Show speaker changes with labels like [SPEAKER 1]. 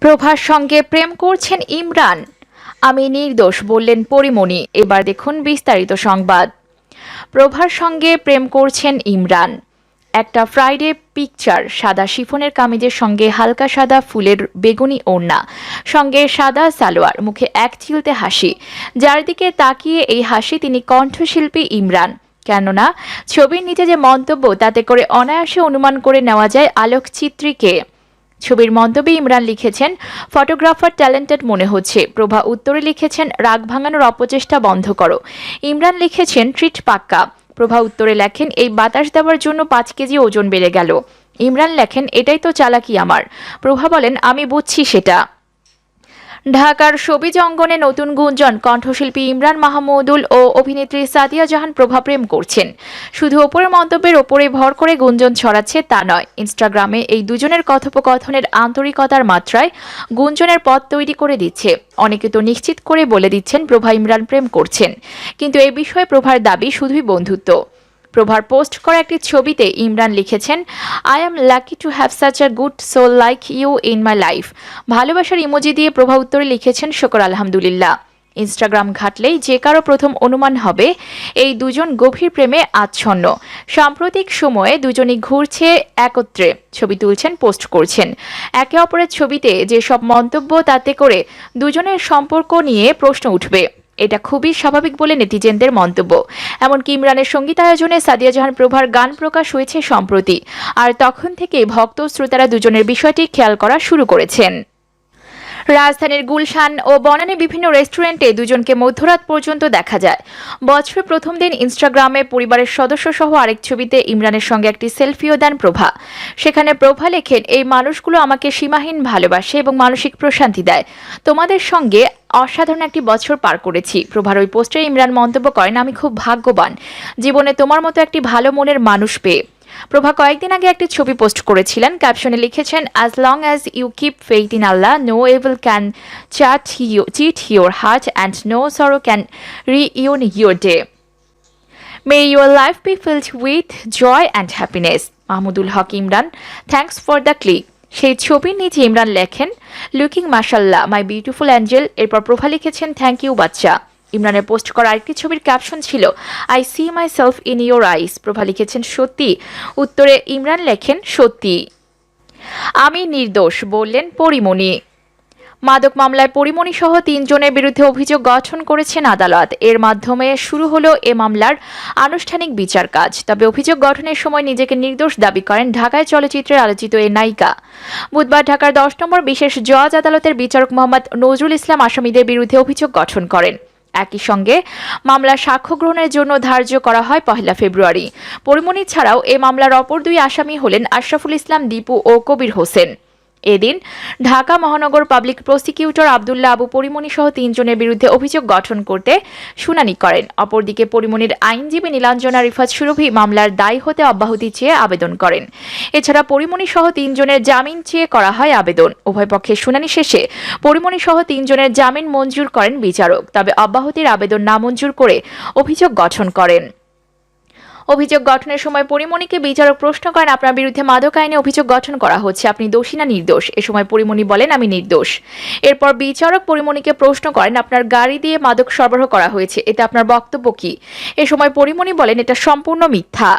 [SPEAKER 1] প্রভার সঙ্গে প্রেম করছেন ইমরান। আমি নির্দোষ বললেন পরিমণি। এবার দেখুন বিস্তারিত সংবাদ। প্রভার সঙ্গে প্রেম করছেন ইমরান। একটা ফ্রাইডে পিকচার সাদা শিফনের কামিজের সঙ্গে হালকা সাদা ফুলের বেগুনি ওড়না, সঙ্গে সাদা সালোয়ার, মুখে এক চিলতে হাসি। যার দিকে তাকিয়ে এই হাসি তিনি কণ্ঠশিল্পী ইমরান। কেননা, ছবির নিচে যে মন্তব্য, তাতে করে অনায়াসে অনুমান করে নেওয়া যায় আলোকচিত্রীকে। ছবির মন্তব্যে ইমরান লিখেছেন, ফটোগ্রাফার ট্যালেন্টেড মনে হচ্ছে। প্রভা উত্তরে লিখেছেন, রাগ ভাঙানোর অপচেষ্টা বন্ধ করো। ইমরান লিখেছেন, ট্রিট পাক্কা। প্রভা উত্তরে লেখেন, এই বাতাস দেওয়ার জন্য পাঁচ কেজি ওজন বেড়ে গেল। ইমরান লেখেন, এটাই তো চালাকি আমার। প্রভা বলেন, আমি বুঝছি সেটা। ঢাকার সবিজ অঙ্গনে নতুন গুঞ্জন, কণ্ঠশিল্পী ইমরান মাহমুদুল ও অভিনেত্রী সাদিয়া জাহান প্রভা প্রেম করছেন। শুধু ওপরের মন্তব্যের ওপরে ভর করে গুঞ্জন ছড়াচ্ছে তা নয়। ইনস্টাগ্রামে এই দুজনের কথোপকথনের আন্তরিকতার মাত্রায় গুঞ্জনের পথ তৈরি করে দিচ্ছে। অনেকে তো নিশ্চিত করে বলে দিচ্ছেন, প্রভা ইমরান প্রেম করছেন। কিন্তু এই বিষয়ে প্রভার দাবি শুধুই বন্ধুত্ব। প্রভার পোস্ট করা একটি ছবিতে ইমরান লিখেছেন I am lucky to have such a good soul like you in my life ভালোবাসার ইমোজি দিয়ে প্রভা উত্তরে লিখেছেন শকর আলহামদুলিল্লাহ। ইনস্টাগ্রাম ঘাটলেই যে কারও প্রথম অনুমান হবে, এই দুজন গভীর প্রেমে আচ্ছন্ন। সাম্প্রতিক সময়ে দুজনই ঘুরছে একত্রে, ছবি তুলছেন, পোস্ট করছেন। একে অপরের ছবিতে যেসব মন্তব্য তাতে করে দুজনের সম্পর্ক নিয়ে প্রশ্ন উঠবে। এটা খুবই স্বাভাবিক বলে নেটিজেনদের মন্তব্য। এমনকি ইমরানের সঙ্গীতায়োজনে সাদিয়া জাহান প্রভার গান প্রকাশ হয়েছে সম্প্রতি। আর তখন থেকে ভক্ত শ্রোতারা দুজনের বিষয়টি খেয়াল করা শুরু করেছেন। রাজধানীর গুলশান ও বনানী বিভিন্ন রেস্টুরেন্টে দুজনকে মধ্যরাত পর্যন্ত দেখা যায়। বছরের প্রথম দিন ইনস্টাগ্রামে পরিবারের সদস্য সহ আরেক ছবিতে ইমরানের সঙ্গে একটি সেলফিও দেন প্রভা। সেখানে প্রভা লেখেন, এই মানুষগুলো আমাকে সীমাহীন ভালোবাসে এবং মানসিক প্রশান্তি দেয়। তোমাদের সঙ্গে অসাধারণ একটি বছর পার করেছি। প্রভার ওই পোস্টে ইমরান মন্তব্য করেন, আমি খুব ভাগ্যবান। জীবনে তোমার মতো একটি ভালো মনের মানুষ পেয়ে। প্রভা কয়েকদিন আগে একটি ছবি পোস্ট করেছিলেন। ক্যাপশনে লিখেছেন as long as you keep faith in Allah no evil can chat you cheat your heart and no sorrow can ruin your day may your life be filled with joy and happiness Mahmudul Haque, Imran thanks for the click সেই ছবির নিচে ইমরান লেখেন looking মাসাল্লাহ my beautiful Angel এরপর প্রভা লিখেছেন thank you বাচ্চা। ইমরানের post করা আরেকটি ছবির ক্যাপশন ছিল I see myself in your eyes Prova লিখেছেন, সত্যি। উত্তরে ইমরান লেখেন, সত্যি। আমি নির্দোষ, বললেন পরিমণি। মাদক মামলায় পরিমণি সহ তিনজনের বিরুদ্ধে অভিযোগ গঠন করেছেন আদালত। এর মাধ্যমে শুরু হলো এ মামলার আনুষ্ঠানিক বিচার কাজ। তবে অভিযোগ গঠনের সময় নিজেকে নির্দোষ দাবি করেন ঢাকায় চলচ্চিত্রের আলোচিত এ নায়িকা। বুধবার ঢাকার দশ নম্বর বিশেষ জজ আদালতের বিচারক মোহাম্মদ নজরুল ইসলাম আসামিদের বিরুদ্ধে অভিযোগ গঠন করেন। একই সঙ্গে মামলার সাক্ষ্য গ্রহণের জন্য ধার্য করা হয় পহেলা ফেব্রুয়ারি। পরিমণি ছাড়াও এ মামলার অপর দুই আসামি হলেন আশরাফুল ইসলাম, দীপু ও কবির হোসেন। এদিন ঢাকা মহানগর পাবলিক প্রসিকিউটর আবদুল্লাহ আবু পরিমণি সহ তিনজনের বিরুদ্ধে অভিযোগ গঠন করতে শুনানি করেন। অপরদিকে পরিমণির আইনজীবী নীলাঞ্জনা রিফাত সুরভি মামলার দায়ী হতে অব্যাহতি চেয়ে আবেদন করেন। এছাড়া পরিমণি সহ তিনজনের জামিন চেয়ে করা হয় আবেদন। উভয় পক্ষের শুনানি শেষে পরিমণি সহ তিনজনের জামিন মঞ্জুর করেন বিচারক। তবে অব্যাহতির আবেদন নামঞ্জুর করে অভিযোগ গঠন করেন। অভিযোগ গঠনের সময় পরিমণিকে বিচারক প্রশ্ন করেন, আপনার বিরুদ্ধে মাদক আইনে অভিযোগ গঠন করা হচ্ছে, আপনি দোষী না নির্দোষ? এ সময় পরিমণি বলেন, আমি নির্দোষ। এরপর বিচারক পরিমণিকে প্রশ্ন করেন, আপনার গাড়ি দিয়ে মাদক সরবরাহ করা হয়েছে, এতে আপনার বক্তব্য কি? এ সময় পরিমণি বলেন, এটা সম্পূর্ণ মিথ্যা।